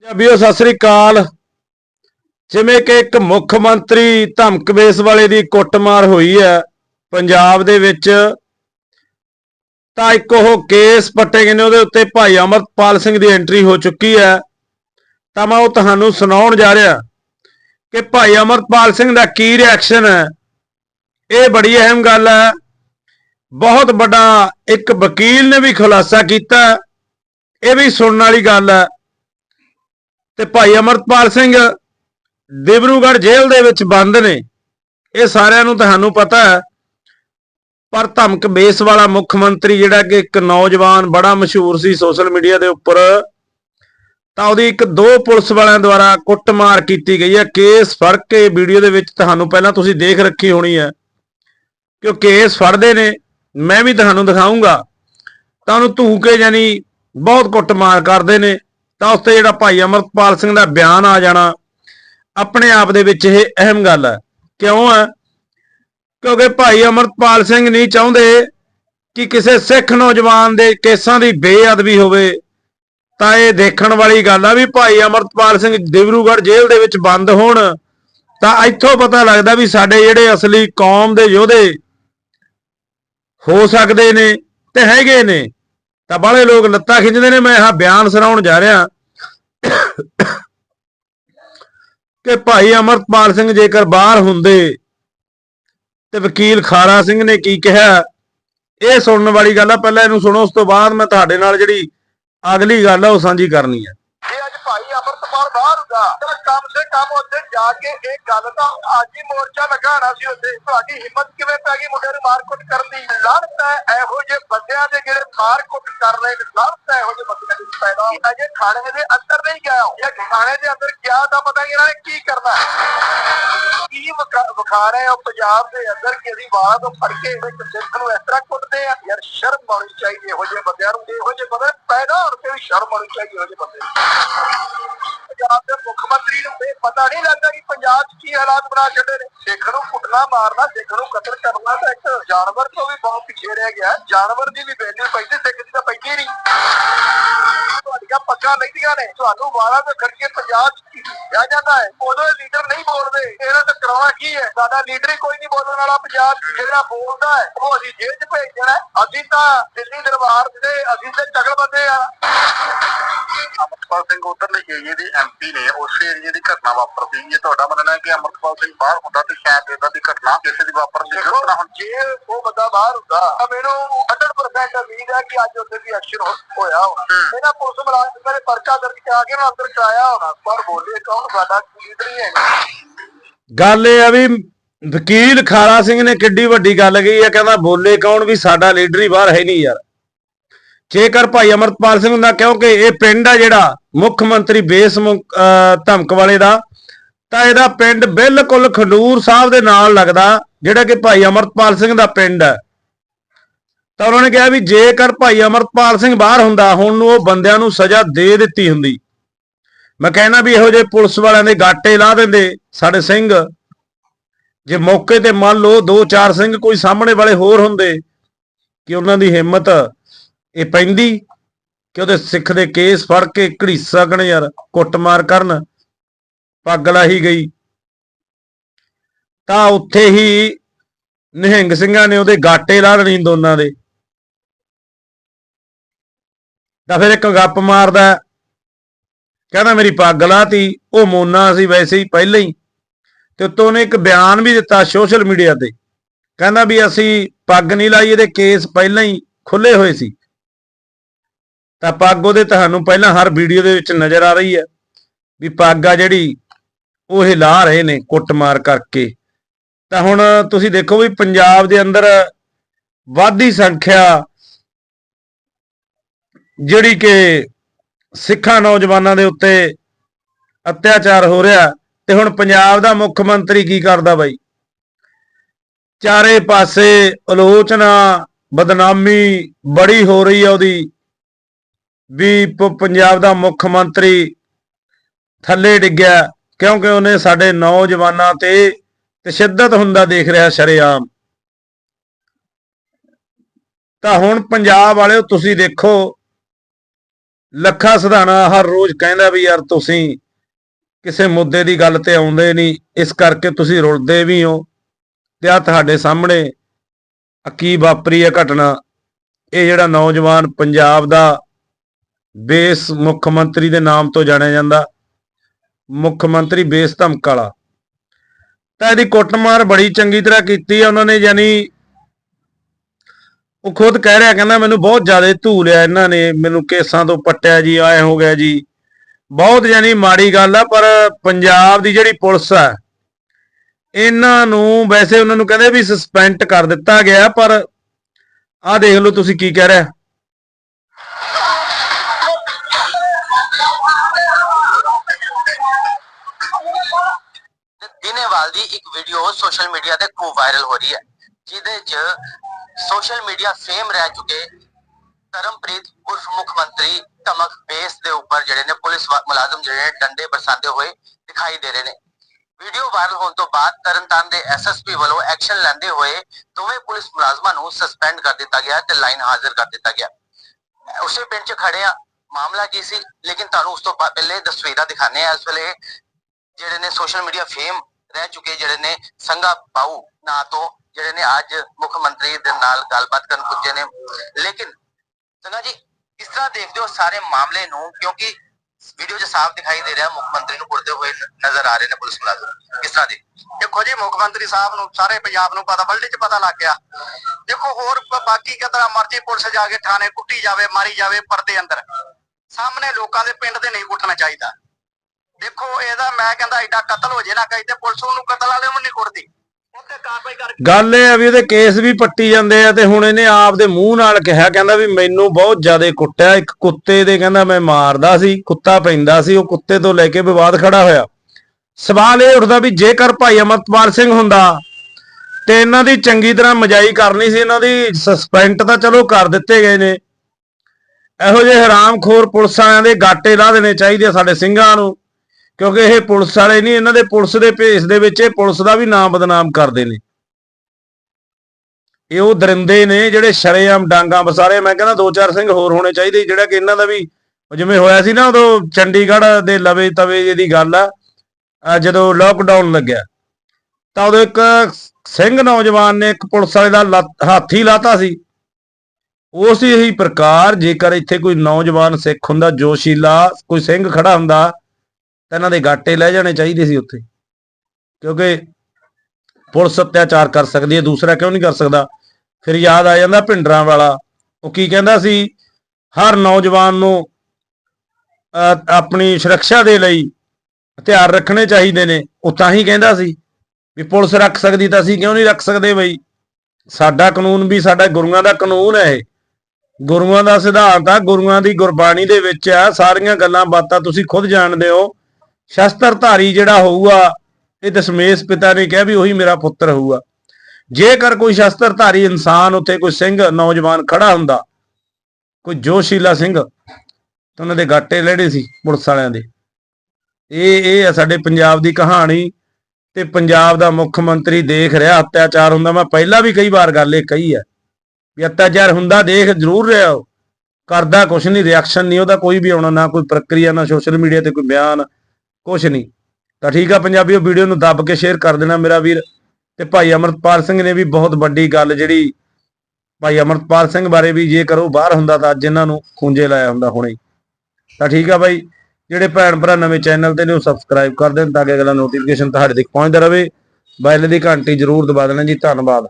ਪੰਜਾਬੀਓ ਸਤਿ ਸ੍ਰੀ ਅਕਾਲ। ਜਿਵੇਂ ਕਿ ਇੱਕ ਮੁੱਖ ਮੰਤਰੀ ਧਮਕ ਬੇਸ ਵਾਲੇ ਦੀ ਕੁੱਟਮਾਰ ਹੋਈ ਹੈ ਪੰਜਾਬ ਦੇ ਵਿੱਚ, ਤਾਂ ਇੱਕ ਉਹ ਕੇਸ ਪੱਟੇ ਗਏ ਨੇ, ਉਹਦੇ ਉੱਤੇ ਭਾਈ ਅਮਰਪਾਲ ਸਿੰਘ ਦੀ ਐਂਟਰੀ ਹੋ ਚੁੱਕੀ ਹੈ। ਤਾਂ ਮੈਂ ਉਹ ਤੁਹਾਨੂੰ ਸੁਣਾਉਣ ਜਾ ਰਿਹਾ ਕਿ ਭਾਈ ਅਮਰਪਾਲ ਸਿੰਘ ਦਾ ਕੀ ਰਿਐਕਸ਼ਨ ਹੈ। ਇਹ ਬੜੀ ਅਹਿਮ ਗੱਲ ਹੈ। ਬਹੁਤ ਵੱਡਾ ਇੱਕ ਵਕੀਲ ਨੇ ਵੀ ਖੁਲਾਸਾ ਕੀਤਾ। ਇਹ ਵੀ ਸੁਣਨ ਵਾਲੀ ਗੱਲ ਹੈ। ਤੇ ਭਾਈ ਅਮਰਪਾਲ ਸਿੰਘ ਦਿਬਰੂਗੜ੍ਹ ਜੇਲ੍ਹ ਦੇ ਵਿੱਚ ਬੰਦ ਨੇ। ਇਹ ਸਾਰਿਆਂ ਨੂੰ ਤੁਹਾਨੂੰ ਪਤਾ ਹੈ। ਪਰ ਧਮਕ ਬੇਸ ਵਾਲਾ ਮੁੱਖ ਮੰਤਰੀ ਜਿਹੜਾ ਕਿ ਇੱਕ ਨੌਜਵਾਨ ਬੜਾ ਮਸ਼ਹੂਰ ਸੀ ਸੋਸ਼ਲ ਮੀਡੀਆ ਦੇ ਉੱਪਰ, ਤਾਂ ਉਹਦੀ ਇੱਕ ਦੋ ਪੁਲਿਸ ਵਾਲਿਆਂ ਦੁਆਰਾ ਕੁੱਟਮਾਰ ਕੀਤੀ ਗਈ ਹੈ। ਕੇਸ ਫੜ ਕੇ ਵੀਡੀਓ ਦੇ ਵਿੱਚ ਤੁਹਾਨੂੰ ਪਹਿਲਾਂ ਤੁਸੀਂ ਦੇਖ ਰੱਖੀ ਹੋਣੀ ਹੈ ਕਿ ਉਹ ਕੇਸ ਫੜਦੇ ਨੇ। ਮੈਂ ਵੀ ਤੁਹਾਨੂੰ ਦਿਖਾਉਂਗਾ ਤਾਂ ਉਹਨੂੰ ਧੂ ਕੇ ਜਾਨੀ ਬਹੁਤ ਕੁੱਟਮਾਰ ਕਰਦੇ ਨੇ। ਤਾਂ ਉਸ ਜਿਹੜਾ ਭਾਈ ਅਮਰਪਾਲ ਸਿੰਘ ਦਾ ਬਿਆਨ ਆ ਜਾਣਾ, ਆਪਣੇ ਆਪ ਦੇ ਵਿੱਚ ਇਹ ਅਹਿਮ ਗੱਲ ਹੈ। ਕਿਉਂ ਹੈ? ਕਿਉਂਕਿ ਭਾਈ ਅਮਰਪਾਲ ਸਿੰਘ ਨਹੀਂ ਚਾਹੁੰਦੇ ਕਿ ਕਿਸੇ ਸਿੱਖ ਨੌਜਵਾਨ ਦੇ ਕੇਸਾਂ ਦੀ ਬੇਅਦਬੀ ਹੋਵੇ। ਤਾਂ ਇਹ ਦੇਖਣ ਵਾਲੀ ਗੱਲ ਆ ਵੀ ਭਾਈ ਅਮਰਪਾਲ ਸਿੰਘ ਦਿਬਰੂਗੜ੍ਹ ਜੇਲ੍ਹ ਦੇ ਵਿੱਚ ਬੰਦ ਹੋਣ, ਤਾਂ ਇੱਥੋਂ ਪਤਾ ਲੱਗਦਾ ਵੀ ਸਾਡੇ ਜਿਹੜੇ ਅਸਲੀ ਕੌਮ ਦੇ ਯੋਧੇ ਹੋ ਸਕਦੇ ਨੇ ਤੇ ਹੈਗੇ ਨੇ। ਤਾਂ ਬਾਹਲੇ ਲੋਕ ਲੱਤਾਂ ਖਿੱਚਦੇ ਨੇ, ਮੈਂ ਆਹ ਬਿਆਨ ਸੁਣਾਉਣ ਜਾ ਰਿਹਾ ਕਿ ਭਾਈ ਅਮਰਪਾਲ ਸਿੰਘ ਜੇਕਰ ਬਾਹਰ ਹੁੰਦੇ ਤੇ ਵਕੀਲ ਖਾਰਾ ਸਿੰਘ ਨੇ ਕੀ ਕਿਹਾ? ਇਹ ਸੁਣਨ ਵਾਲੀ ਗੱਲ ਆ, ਪਹਿਲਾਂ ਇਹਨੂੰ ਸੁਣੋ, ਉਸ ਤੋਂ ਬਾਅਦ ਮੈਂ ਤੁਹਾਡੇ ਨਾਲ ਜਿਹੜੀ ਅਗਲੀ ਗੱਲ ਆ, ਉਹ ਸਾਂਝੀ ਕਰਨੀ ਹੈ ਅਮਰਤਪਾਲ ਤਾਂ ਕਮ ਸੇ ਕਮ ਉੱਥੇ ਜਾ ਕੇ ਇਹ ਗੱਲ ਤਾਂ ਅੱਜ ਹੀ ਮੋਰਚਾ ਲਗਾਉਣਾ ਸੀ ਉੱਥੇ। ਤੁਹਾਡੀ ਹਿੰਮਤ ਕਿਵੇਂ ਪੈ ਗਈ ਮੁੰਡੇ ਨੂੰ ਮਾਰਕੁੱਟ ਕਰਨ ਦੀ? ਲੜਤ ਹੈ, ਇਹੋ ਜਿਹੇ ਬੰਦਿਆਂ ਦੇ ਜਿਹੜੇ ਮਾਰਕੁੱਟ ਕਰ ਰਹੇ ਨੇ ਲੜਤ ਹੈ ਇਹੋ ਜਿਹੇ ਬੰਦਿਆਂ ਦੀ ਪੈਦਾ। ਅਜੇ ਥਾਣੇ ਦੇ ਅੰਦਰ ਨਹੀਂ ਗਿਆ। ਜੇ ਥਾਣੇ ਦੇ ਅੰਦਰ ਗਿਆ ਤਾਂ ਪਤਾ ਨਹੀਂ ਇਹਨਾਂ ਨੇ ਕੀ ਕਰਨਾ ਕੀ ਵਿਖਾ ਵਿਖਾ ਰਹੇ ਹੋ ਪੰਜਾਬ ਦੇ ਅੰਦਰ ਕਿ ਅਸੀਂ ਬਾਹਰ ਫੜ ਕੇ ਇੱਕ ਸਿੱਖ ਨੂੰ ਇਸ ਤਰ੍ਹਾਂ ਕੁੱਟਦੇ ਆ ਯਾਰ ਸ਼ਰਮ ਆਉਣੀ ਚਾਹੀਦੀ ਇਹੋ ਜਿਹੇ ਬੰਦਿਆਂ ਨੂੰ। ਇਹੋ ਜਿਹੇ ਬੰਦੇ ਪੈਦਾ ਹੋਣ ਤੇ ਵੀ ਸ਼ਰਮ ਆਉਣੀ ਚਾਹੀਦੀ ਇਹੋ ਜਿਹੇ ਬੰਦੇ ਨੂੰ। ਪੰਜਾਬ ਦੇ ਮੁੱਖ ਮੰਤਰੀ ਨੂੰ ਇਹ ਪਤਾ ਨਹੀਂ ਲੱਗਦਾ ਕਿ ਪੰਜਾਬ 'ਚ ਕੀ ਹਾਲਾਤ ਬਣਾ ਛੱਡੇ ਨੇ। ਸਿੱਖ ਨੂੰ ਕੁੱਟਣਾ, ਮਾਰਨਾ, ਸਿੱਖ ਨੂੰ ਕਤਲ ਕਰਨਾ ਤਾਂ ਇੱਕ ਜਾਨਵਰ ਤੋਂ ਵੀ ਬਹੁਤ ਪਿੱਛੇ ਰਹਿ ਗਿਆ। ਜਾਨਵਰ ਦੀ ਵੀ ਵੈਲਿਊ ਪੈਂਦੀ, ਸਿੱਖ ਦੀ ਤਾਂ ਪੈਂਦੀ ਨਹੀਂ। ਤੁਹਾਡੀਆਂ ਪੱਗਾਂ ਲੈਂਦੀਆਂ ਨੇ, ਤੁਹਾਨੂੰ ਵਾਰਾ ਤੇ ਖੜ ਕੇ ਪੰਜਾਬ 'ਚ ਕਿਹਾ ਜਾਂਦਾ ਹੈ? ਉਦੋਂ ਲੀਡਰ ਨਹੀਂ ਬੋਲਦੇ। ਇਹਨਾਂ ਤੇ ਕਰਾਉਣਾ ਕੀ ਹੈ? ਸਾਡਾ ਲੀਡਰ ਹੀ ਕੋਈ ਨਹੀਂ ਬੋਲਣ ਵਾਲਾ ਪੰਜਾਬ ਜਿਹੜਾ ਬੋਲਦਾ ਹੈ, ਉਹ ਅਸੀਂ ਜੇਲ੍ਹ 'ਚ ਭੇਜ ਦੇਣਾ ਅਸੀਂ ਤਾਂ ਦਿੱਲੀ ਦਰਬਾਰ ਦੇ, ਅਸੀਂ ਤੇ ਚਗਲ ਬੰਦੇ ਆ। ਅਮਰਪਾਲ ਸਿੰਘ ਉਧਰਲੇ ਏਰੀਏ ਦੇ ਐਮਪੀ ਨੇ ਉਸ ਏਰੀਏ ਦੀ ਘਟਨਾ ਵਾਪਰਦੀ ਇਹ ਤੁਹਾਡਾ ਮੰਨਣਾ ਹੈ ਕਿ ਅਮਰਪਾਲ ਸਿੰਘ ਬਾਹਰ ਹੁੰਦਾ ਤੇ ਸ਼ਾਇਦ ਇਦਾਂ ਦੀ ਘਟਨਾ ਕਿਸੇ ਦੀ ਵਾਪਰਦੀ ਤਰ੍ਹਾਂ ਹੁਣ ਜੇ ਉਹ ਬੰਦਾ ਬਾਹਰ ਹੁੰਦਾ ਤਾਂ ਮੈਨੂੰ 100% ਉਮੀਦ ਹੈ ਕਿ ਅੱਜ ਉੱਥੇ ਵੀ ਐਕਸ਼ਨ ਹੋਇਆ ਹੋਣਾ। ਇਹਨਾਂ ਪੁਲਿਸ ਮੁਲਾਜ਼ਮਾਂ ਨੇ ਪਰਚਾ ਦਰਜ ਕਰਾ ਕੇ ਅੰਦਰ ਕਰਾਇਆ ਹੋਣਾ। ਪਰ ਬੋਲੇ ਕੌਣ ਸਾਡਾ ਲੀਡਰ ਹੀ ਹੈ ਗੱਲ ਇਹ ਆ ਵੀ ਵਕੀਲ ਖਾਰਾ ਸਿੰਘ ਨੇ ਕਿੱਡੀ ਵੱਡੀ ਗੱਲ ਕਹੀ ਹੈ ਕਹਿੰਦਾ ਬੋਲੇ ਕੌਣ ਵੀ ਸਾਡਾ ਲੀਡਰ ਹੀ ਬਾਹਰ ਹੈ ਨਹੀਂ ਯਾਰ। ਜੇਕਰ ਭਾਈ ਅਮਰਪਾਲ ਸਿੰਘ ਦਾ ਕਿਉਂਕਿ ਇਹ ਪਿੰਡ ਆ ਜਿਹੜਾ ਮੁੱਖ ਮੰਤਰੀ ਬੇਸ ਮੁੱਖ- ਅਹ ਧਮਕ ਵਾਲੇ ਦਾ, ਤਾਂ ਇਹਦਾ ਪਿੰਡ ਬਿਲਕੁਲ ਖਡੂਰ ਸਾਹਿਬ ਦੇ ਨਾਲ ਲੱਗਦਾ, ਜਿਹੜਾ ਕਿ ਭਾਈ ਅਮਰਪਾਲ ਸਿੰਘ ਦਾ ਪਿੰਡ ਹੈ। ਤਾਂ ਉਹਨਾਂ ਨੇ ਕਿਹਾ ਵੀ ਜੇਕਰ ਭਾਈ ਅਮਰਪਾਲ ਸਿੰਘ ਬਾਹਰ ਹੁੰਦਾ, ਹੁਣ ਨੂੰ ਉਹ ਬੰਦਿਆਂ ਨੂੰ ਸਜ਼ਾ ਦੇ ਦਿੱਤੀ ਹੁੰਦੀ। ਮੈਂ ਕਹਿਣਾ ਵੀ ਇਹੋ ਜਿਹੇ ਪੁਲਿਸ ਵਾਲਿਆਂ ਦੇ ਗਾਟੇ ਲਾ ਦਿੰਦੇ ਸਾਡੇ ਸਿੰਘ। ਜੇ ਮੌਕੇ ਤੇ ਮੰਨ ਲਓ ਦੋ ਚਾਰ ਸਿੰਘ ਕੋਈ ਸਾਹਮਣੇ ਵਾਲੇ ਹੋਰ ਹੁੰਦੇ, ਕਿ ਉਹਨਾਂ ਦੀ ਹਿੰਮਤ ਇਹ ਪੈਂਦੀ ਕਿ ਉਹਦੇ ਸਿੱਖ ਦੇ ਕੇਸ ਫੜ ਕੇ ਘੜੀਸਾ ਕਣ ਯਾਰ, ਕੁੱਟਮਾਰ ਕਰਨ, ਪੱਗ ਲਾਹੀ ਗਈ। ਤਾਂ ਉੱਥੇ ਹੀ ਨਿਹੰਗ ਸਿੰਘਾਂ ਨੇ ਉਹਦੇ ਗਾਟੇ ਲਾ ਦੇਣੀ ਦੋਨਾਂ ਦੇ। ਤਾਂ ਫਿਰ ਇੱਕ ਗੱਪ ਮਾਰਦਾ, ਕਹਿੰਦਾ ਮੇਰੀ ਪੱਗ ਲਾਤੀ, ਉਹ ਮੋਨਾ ਸੀ ਵੈਸੇ ਹੀ ਪਹਿਲਾਂ ਹੀ। ਤੇ ਉੱਤੋਂ ਉਹਨੇ ਇੱਕ ਬਿਆਨ ਵੀ ਦਿੱਤਾ ਸੋਸ਼ਲ ਮੀਡੀਆ ਤੇ। ਕਹਿੰਦਾ ਵੀ ਅਸੀਂ ਪੱਗ ਨਹੀਂ ਲਾਈ, ਇਹਦੇ ਕੇਸ ਪਹਿਲਾਂ ਹੀ ਖੁੱਲੇ ਹੋਏ ਸੀ। ਤਾਂ ਪੱਗ ਉਹਦੇ ਤੁਹਾਨੂੰ ਪਹਿਲਾਂ ਹਰ ਵੀਡੀਓ ਦੇ ਵਿੱਚ ਨਜ਼ਰ ਆ ਰਹੀ ਹੈ ਵੀ ਪੱਗ ਆ ਜਿਹੜੀ, ਉਹ ਇਹ ਲਾ ਰਹੇ ਨੇ ਕੁੱਟਮਾਰ ਕਰਕੇ। ਤਾਂ ਹੁਣ ਤੁਸੀਂ ਦੇਖੋ ਵੀ ਪੰਜਾਬ ਦੇ ਅੰਦਰ ਵਾਧੀ ਸੰਖਿਆ ਜਿਹੜੀ ਕਿ ਸਿੱਖਾਂ ਨੌਜਵਾਨਾਂ ਦੇ ਉੱਤੇ ਅਤਿਆਚਾਰ ਹੋ ਰਿਹਾ ਤੇ ਹੁਣ ਪੰਜਾਬ ਦਾ ਮੁੱਖ ਮੰਤਰੀ ਕੀ ਕਰਦਾ ਬਾਈ? ਚਾਰੇ ਪਾਸੇ ਆਲੋਚਨਾ ਬਦਨਾਮੀ ਬੜੀ ਹੋ ਰਹੀ ਹੈ ਉਹਦੀ। ਵੀ ਪੰਜਾਬ ਦਾ ਮੁੱਖ ਮੰਤਰੀ ਥੱਲੇ ਡਿੱਗਿਆ ਕਿਉਂਕਿ ਉਹਨੇ ਸਾਡੇ ਨੌਜਵਾਨਾਂ ਤੇ ਤਸ਼ੱਦਦ ਹੁੰਦਾ ਦੇਖ ਰਿਹਾ ਸ਼ਰੇਆਮ। ਤਾਂ ਹੁਣ ਪੰਜਾਬ ਵਾਲਿਓ ਤੁਸੀਂ ਦੇਖੋ, ਲੱਖਾ ਸਿਧਾਣਾ ਹਰ ਰੋਜ਼ ਕਹਿੰਦਾ ਵੀ ਯਾਰ ਤੁਸੀਂ ਕਿਸੇ ਮੁੱਦੇ ਦੀ ਗੱਲ ਤੇ ਆਉਂਦੇ ਨਹੀਂ, ਇਸ ਕਰਕੇ ਤੁਸੀਂ ਰੁਲਦੇ ਵੀ ਹੋ ਤੇ ਆ ਤੁਹਾਡੇ ਸਾਹਮਣੇ ਕੀ ਵਾਪਰੀ ਹੈ ਘਟਨਾ। ਇਹ ਜਿਹੜਾ ਨੌਜਵਾਨ ਪੰਜਾਬ ਦਾ ਬੇਸ ਮੁੱਖ ਮੰਤਰੀ ਦੇ ਨਾਮ ਤੋਂ ਜਾਣਿਆ ਜਾਂਦਾ। ਮੁੱਖ ਮੰਤਰੀ ਬੇਸ ਧਮਕ ਵਾਲਾ। ਤਾਂ ਇਹਦੀ ਕੁੱਟਮਾਰ ਬੜੀ ਚੰਗੀ ਤਰ੍ਹਾਂ ਕੀਤੀ ਆ ਉਹਨਾਂ ਨੇ, ਯਾਨੀ ਉਹ ਖੁਦ ਕਹਿ ਰਿਹਾ, ਕਹਿੰਦਾ ਮੈਨੂੰ ਬਹੁਤ ਜ਼ਿਆਦਾ ਧੂ ਲਿਆ ਇਹਨਾਂ ਨੇ, ਮੈਨੂੰ ਕੇਸਾਂ ਤੋਂ ਪੱਟਿਆ ਜੀ ਆਏ ਹੋ ਗਿਆ ਜੀ। ਬਹੁਤ ਯਾਨੀ ਮਾੜੀ ਗੱਲ ਆ, ਪਰ ਪੰਜਾਬ ਦੀ ਜਿਹੜੀ ਪੁਲਿਸ ਆ, ਇਹਨਾਂ ਨੂੰ ਵੈਸੇ ਉਹਨਾਂ ਨੂੰ ਕਹਿੰਦੇ ਵੀ ਸਸਪੈਂਡ ਕਰ ਦਿੱਤਾ ਗਿਆ, ਪਰ ਆਹ ਦੇਖ ਲਓ ਤੁਸੀਂ ਕੀ ਕਹਿ ਰਿਹਾ। ਦਿਨੇਵਾਲ ਦੀ ਇੱਕ ਵੀਡੀਓ ਸੋਸ਼ਲ ਮੀਡੀਆ ਤੇ ਖੂਬ ਵਾਇਰਲ ਹੋ ਰਹੀ ਹੈ, ਜਿਹਦੇ 'ਚ ਸੋਸ਼ਲ ਮੀਡੀਆ ਫੇਮ ਰਹਿ ਚੁੱਕੇ ਧਰਮਪ੍ਰੀਤ ਉਰਫ ਮੁੱਖ ਮੰਤਰੀ ਧਮਕ ਬੇਸ ਦੇ ਉੱਪਰ ਜਿਹੜੇ ਨੇ ਪੁਲਿਸ ਮੁਲਾਜ਼ਮ ਜਿਹੜੇ ਨੇ ਡੰਡੇ ਬਰਸਾਉਂਦੇ ਹੋਏ ਦਿਖਾਈ ਦੇ ਰਹੇ ਨੇ। ਵੀਡੀਓ ਵਾਇਰਲ ਹੋਣ ਤੋਂ ਬਾਅਦ ਤਰਨਤਾਰਨ ਦੇ ਐਸਐਸਪੀ ਵੱਲੋਂ ਐਕਸ਼ਨ ਲੈਂਦੇ ਹੋਏ ਦੋਵੇਂ ਪੁਲਿਸ ਮੁਲਾਜ਼ਮਾਂ ਨੂੰ ਸਸਪੈਂਡ ਕਰ ਦਿੱਤਾ ਗਿਆ ਤੇ ਲਾਈਨ ਹਾਜ਼ਰ ਕਰ ਦਿੱਤਾ ਗਿਆ। ਉਸੇ ਪਿੰਡ 'ਚ ਖੜੇ ਆ ਮਾਮਲਾ ਕੀ ਸੀ? ਲੇਕਿਨ ਤੁਹਾਨੂੰ ਉਸ ਤੋਂ ਪਾ- ਪਹਿਲੇ ਤਸਵੀਰਾਂ ਦਿਖਾਣੇ ਆ ਇਸ ਵੇਲੇ ਜਿਹੜੇ ਨੇ ਸੋਸ਼ਲ ਮੀਡੀਆ ਫੇਮ ਰਹਿ ਚੁੱਕੇ ਜਿਹੜੇ ਨੇ ਸੰਗਾ ਬਾਊ ਨਾਂ ਤੋਂ ਜਿਹੜੇ ਨੇ ਅੱਜ ਮੁੱਖ ਮੰਤਰੀ ਦੇ ਨਾਲ ਗੱਲਬਾਤ ਕਰਨ ਪੁੱਜੇ ਨੇ। ਲੇਕਿਨ ਸੰਗਾ ਜੀ ਕਿਸ ਤਰ੍ਹਾਂ ਦੇਖਦੇ ਹੋ ਸਾਰੇ ਮਾਮਲੇ ਨੂੰ, ਕਿਉਂਕਿ ਵੀਡੀਓ 'ਚ ਸਾਫ਼ ਦਿਖਾਈ ਦੇ ਰਿਹਾ ਮੁੱਖ ਮੰਤਰੀ ਨੂੰ ਕੁੱਟਦੇ ਹੋਏ ਨਜ਼ਰ ਆ ਰਹੇ ਨੇ ਪੁਲਿਸ ਮੁਲਾਜ਼ਮ। ਕਿਸ ਤਰ੍ਹਾਂ ਦੇ ਦੇਖੋ ਜੀ, ਮੁੱਖ ਮੰਤਰੀ ਸਾਹਿਬ ਨੂੰ, ਸਾਰੇ ਪੰਜਾਬ ਨੂੰ ਪਤਾ ਵਰਲਡ 'ਚ ਪਤਾ ਲੱਗ ਗਿਆ। ਦੇਖੋ ਹੋਰ ਬਾਕੀ ਕਿਤਰਾ ਮਰਜ਼ੀ ਪੁਲਿਸ ਜਾ ਕੇ ਥਾਣੇ ਕੁੱਟੀ ਜਾਵੇ, ਮਾਰੀ ਜਾਵੇ, ਪਰਦੇ ਅੰਦਰ। ਸਾਹਮਣੇ ਲੋਕਾਂ ਦੇ ਪਿੰਡ ਦੇ ਨਹੀਂ ਕੁੱਟਣਾ ਚਾਹੀਦਾ। ਦੇਖੋ ਇਹਦਾ ਮੈਂ ਕਹਿੰਦਾ ਐਡਾ ਕਤਲ ਹੋ ਜੇ ਨਾ ਕਹੀ ਤੇ ਪੁਲਿਸ ਉਹਨੂੰ ਕਤਲ ਵਾਲੇ ਨੂੰ ਨਹੀਂ ਕੁੱਟਦੀ। ਉੱਤੇ ਕਾਰਵਾਈ ਕਰਕੇ ਗੱਲ ਇਹ ਆ ਵੀ ਉਹਦੇ ਕੇਸ ਵੀ ਪੱਟੀ ਜਾਂਦੇ ਆ ਤੇ ਹੁਣ ਇਹਨੇ ਆਪ ਦੇ ਮੂੰਹ ਨਾਲ ਕਿਹਾ ਕਹਿੰਦਾ ਵੀ ਮੈਨੂੰ ਬਹੁਤ ਜ਼ਿਆਦਾ ਕੁੱਟਿਆ। ਇੱਕ ਕੁੱਤੇ ਦੇ ਕਹਿੰਦਾ ਮੈਂ ਮਾਰਦਾ ਸੀ ਕੁੱਤਾ ਪੈਂਦਾ ਸੀ ਉਹ ਕੁੱਤੇ ਤੋਂ ਲੈ ਕੇ ਵਿਵਾਦ ਖੜਾ ਹੋਇਆ। ਸਵਾਲ ਇਹ ਉੱਠਦਾ ਵੀ ਜੇਕਰ ਭਾਈ ਅਮਰਪਾਲ ਸਿੰਘ ਹੁੰਦਾ ਤੇ ਇਹਨਾਂ ਦੀ ਚੰਗੀ ਤਰ੍ਹਾਂ ਮਜਾਈ ਕਰਨੀ ਸੀ ਇਹਨਾਂ ਦੀ ਸਸਪੈਂਡ ਤਾਂ ਚਲੋ ਕਰ ਦਿੱਤੇ ਗਏ ਨੇ। ਇਹੋ ਜਿਹੇ ਹਰਾਮਖੋਰ ਪੁਲਿਸ ਵਾਲਿਆਂ ਦੇ ਗਾਟੇ ਲਾ ਦੇਣੇ ਚਾਹੀਦੇ ਆ ਸਾਡੇ ਸਿੰਘਾਂ ਨੂੰ। ਕਿਉਂਕਿ ਇਹ ਪੁਲਿਸ ਵਾਲੇ ਨਹੀਂ, ਇਹਨਾਂ ਦੇ ਪੁਲਿਸ ਦੇ ਭੇਸ ਦੇ ਵਿੱਚ ਇਹ ਪੁਲਿਸ ਦਾ ਵੀ ਨਾਮ ਬਦਨਾਮ ਕਰਦੇ ਨੇ। ਇਹ ਉਹ ਦਰਿੰਦੇ ਨੇ ਜਿਹੜੇ ਸ਼ਰੇਆਮ ਡਾਂਗਾ ਬਸਾਰੇ ਮੈਂ ਕਹਿੰਦਾ ਦੋ ਚਾਰ ਸਿੰਘ ਹੋਰ ਹੋਣੇ ਚਾਹੀਦੇ, ਜਿਹੜਾ ਕਿ ਇਹਨਾਂ ਦਾ ਵੀ ਜਿਵੇਂ ਹੋਇਆ ਸੀ ਨਾ ਉਦੋਂ ਚੰਡੀਗੜ੍ਹ ਦੇ ਲਵੇ ਤਵੇ ਦੀ ਗੱਲ ਆ ਜਦੋਂ ਲੋਕਡਾਊਨ ਲੱਗਿਆ। ਤਾਂ ਉਦੋਂ ਇੱਕ ਸਿੰਘ ਨੌਜਵਾਨ ਨੇ ਇੱਕ ਪੁਲਿਸ ਵਾਲੇ ਦਾ ਲੱਤ- ਹਾਥੀ ਲਾਤਾ ਸੀ। ਉਸ ਹੀ ਪ੍ਰਕਾਰ, ਜੇਕਰ ਇੱਥੇ ਕੋਈ ਨੌਜਵਾਨ ਸਿੱਖ ਹੁੰਦਾ, ਜੋਸ਼ੀਲਾ ਕੋਈ ਸਿੰਘ ਖੜਾ ਹੁੰਦਾ ਤਾਂ ਇਹਨਾਂ ਦੇ ਗਾਟੇ ਲੈ ਜਾਣੇ ਚਾਹੀਦੇ ਸੀ ਉੱਥੇ। ਕਿਉਂਕਿ ਪੁਲਿਸ ਅਤਿਆਚਾਰ ਕਰ ਸਕਦੀ ਹੈ, ਦੂਸਰਾ ਕਿਉਂ ਨਹੀਂ ਕਰ ਸਕਦਾ? ਫਿਰ ਯਾਦ ਆ ਜਾਂਦਾ ਭਿੰਡਰਾਂ ਵਾਲਾ। ਉਹ ਕੀ ਕਹਿੰਦਾ ਸੀ? ਹਰ ਨੌਜਵਾਨ ਨੂੰ ਆਪਣੀ ਸੁਰੱਖਿਆ ਦੇ ਲਈ ਹਥਿਆਰ ਰੱਖਣੇ ਚਾਹੀਦੇ ਨੇ। ਉਹ ਤਾਂ ਹੀ ਕਹਿੰਦਾ ਸੀ ਵੀ ਪੁਲਿਸ ਰੱਖ ਸਕਦੀ ਤਾਂ ਅਸੀਂ ਕਿਉਂ ਨਹੀਂ ਰੱਖ ਸਕਦੇ ਬਈ? ਸਾਡਾ ਕਾਨੂੰਨ ਵੀ ਸਾਡਾ ਗੁਰੂਆਂ ਦਾ ਕਾਨੂੰਨ ਹੈ ਇਹ। ਗੁਰੂਆਂ ਦਾ ਸਿਧਾਂਤ ਆ, ਗੁਰੂਆਂ ਦੀ ਗੁਰਬਾਣੀ ਦੇ ਵਿੱਚ ਆ, ਸਾਰੀਆਂ ਗੱਲਾਂ ਬਾਤਾਂ ਤੁਸੀਂ ਖੁਦ ਜਾਣਦੇ ਹੋ। ਸ਼ਸਤਰਧਾਰੀ ਜਿਹੜਾ ਹੋਊਗਾ, ਇਹ ਦਸ਼ਮੇਸ਼ ਪਿਤਾ ਨੇ ਕਿਹਾ ਵੀ ਉਹੀ ਮੇਰਾ ਪੁੱਤਰ ਹੋਊਗਾ। ਜੇਕਰ ਕੋਈ ਸ਼ਸਤਰਧਾਰੀ ਇਨਸਾਨ, ਉੱਥੇ ਕੋਈ ਸਿੰਘ, ਨੌਜਵਾਨ ਖੜਾ ਹੁੰਦਾ, ਕੋਈ ਜੋਸ਼ੀਲਾ ਸਿੰਘ, ਤਾਂ ਉਹਨਾਂ ਦੇ ਗਾਟੇ ਲੈਣੇ ਸੀ ਪੁਲਿਸ ਵਾਲਿਆਂ ਦੇ। ਇਹ ਇਹ ਆ ਸਾਡੇ ਪੰਜਾਬ ਦੀ ਕਹਾਣੀ ਤੇ ਪੰਜਾਬ ਦਾ ਮੁੱਖ ਮੰਤਰੀ ਦੇਖ ਰਿਹਾ, ਅਤਿਆਚਾਰ ਹੁੰਦਾ। ਮੈਂ ਪਹਿਲਾਂ ਵੀ ਕਈ ਵਾਰ ਗੱਲ ਇਹ ਕਹੀ ਹੈ ਵੀ ਅਤਿਆਚਾਰ ਹੁੰਦਾ, ਦੇਖ ਜ਼ਰੂਰ ਰਿਹਾ ਉਹ। ਕਰਦਾ ਕੁਛ ਨਹੀਂ ਰਿਐਕਸ਼ਨ ਨਹੀਂ ਉਹਦਾ ਕੋਈ ਵੀ ਆਉਣਾ, ਨਾ ਕੋਈ ਪ੍ਰਕਿਰਿਆ, ਨਾ ਸੋਸ਼ਲ ਮੀਡੀਆ ਤੇ ਕੋਈ ਬਿਆਨ। ਕੁਛ ਨਹੀਂ। ਤਾਂ ਠੀਕ ਆ ਪੰਜਾਬੀਓ, ਵੀਡੀਓ ਨੂੰ ਦੱਬ ਕੇ ਸ਼ੇਅਰ ਕਰ ਦੇਣਾ ਮੇਰਾ ਵੀਰ। ਤੇ ਭਾਈ ਅਮਰਤਪਾਲ ਸਿੰਘ ਨੇ ਵੀ ਬਹੁਤ ਵੱਡੀ ਗੱਲ ਜਿਹੜੀ ਭਾਈ ਅਮਰਤਪਾਲ ਸਿੰਘ ਬਾਰੇ ਵੀ ਜੇ ਕਰੋ ਬਾਹਰ ਹੁੰਦਾ ਤਾਂ ਅੱਜ ਇਹਨਾਂ ਨੂੰ ਖੂੰਜੇ ਲਾਇਆ ਹੁੰਦਾ ਹੁਣੇ। ਤਾਂ ਠੀਕ ਆ ਬਾਈ, ਜਿਹੜੇ ਭੈਣ ਭਰਾ ਨਵੇਂ ਚੈਨਲ ਤੇ ਨੇ ਉਹ ਸਬਸਕ੍ਰਾਈਬ ਕਰ ਦੇਣ ਤਾਂ ਕਿ ਅਗਲਾ ਨੋਟੀਫਿਕੇਸ਼ਨ ਤੁਹਾਡੇ ਤੱਕ ਪਹੁੰਚਦਾ ਰਹੇ। ਬੈਲ ਦੀ ਘੰਟੀ ਜ਼ਰੂਰ ਦਬਾ ਦੇਣਾ ਜੀ, ਧੰਨਵਾਦ।